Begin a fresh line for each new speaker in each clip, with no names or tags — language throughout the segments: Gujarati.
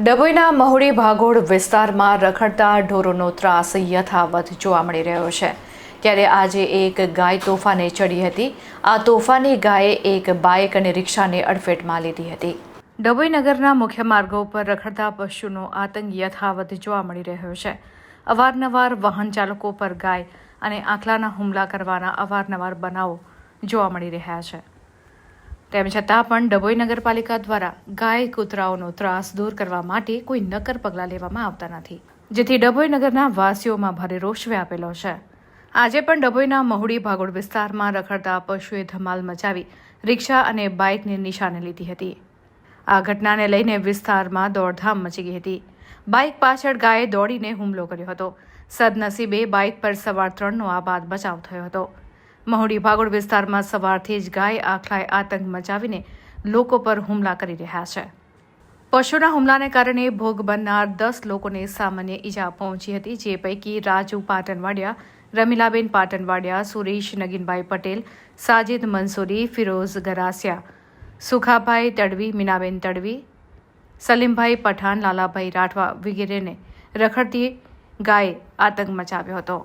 ડભોઈના મહુડી ભાગોળ વિસ્તારમાં રખડતા ઢોરોનો ત્રાસ યથાવત જોવા મળી રહ્યો છે. ત્યારે આજે એક ગાય તોફાને ચડી હતી. આ તોફાની ગાયે એક બાઇક અને રિક્ષાને અડફેટમાં લીધી હતી. ડભોઈ નગરના મુખ્ય માર્ગો પર રખડતા પશુનો આતંક યથાવત જોવા મળી રહ્યો છે. અવારનવાર વાહન ચાલકો પર ગાય અને આંખલાના હુમલા કરવાના અવારનવાર બનાવો જોવા મળી રહ્યા છે. તેમ છતાં પણ ડભોઈ નગરપાલિકા દ્વારા ગાય કૂતરાઓનો ત્રાસ દૂર કરવા માટે કોઈ નક્કર પગલાં લેવામાં આવતા નથી, જેથી ડભોઈ નગરના વાસીઓમાં ભારે રોષ વ્યાપેલો છે. આજે પણ ડભોઈના મહુડી ભાગોળ વિસ્તારમાં રખડતા પશુએ ધમાલ મચાવી રિક્ષા અને બાઇકને નિશાને લીધી હતી. આ ઘટનાને લઈને વિસ્તારમાં દોડધામ મચી ગઈ હતી. બાઇક પાછળ ગાયે દોડીને હુમલો કર્યો હતો. સદનસીબે બાઇક પર સવાર ત્રણનો આ બાદ બચાવ થયો હતો. મહુડી ભાગોળ વિસ્તારમાં સવારથી જ ગાય આખલાએ આતંક મચાવીને લોકો પર હુમલા કરી રહ્યા છે. પશુના હુમલાને કારણે ભોગ બનનાર દસ લોકોને સામાન્ય ઈજા પહોંચી હતી, જે પૈકી રાજુ પાટણવાડિયા, રમીલાબેન પાટણવાડિયા, સુરેશ નગીનભાઈ પટેલ, સાજિદ મંસૂરી, ફિરોઝ ગરાસિયા, સુખાભાઈ તડવી, મીનાબેન તડવી, સલીમભાઈ પઠાણ, લાલાભાઈ રાઠવા વગેરેને રખડતી ગાયે આતંક મચાવ્યો હતો.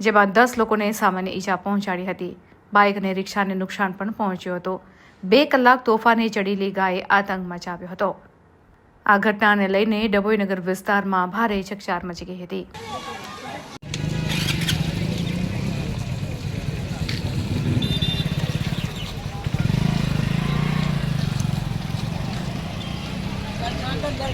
જેમાં દસ લોકોને સામાન્ય ઈજા પહોંચાડી હતી. બાઇક અને રિક્ષાને નુકસાન પણ પહોંચ્યું હતું. બે કલાક તોફાને ચડેલી ગાયે આતંક મચાવ્યો હતો. આ ઘટનાને લઈને ડભોઈનગર વિસ્તારમાં ભારે ચકચાર મચી ગઈ હતી.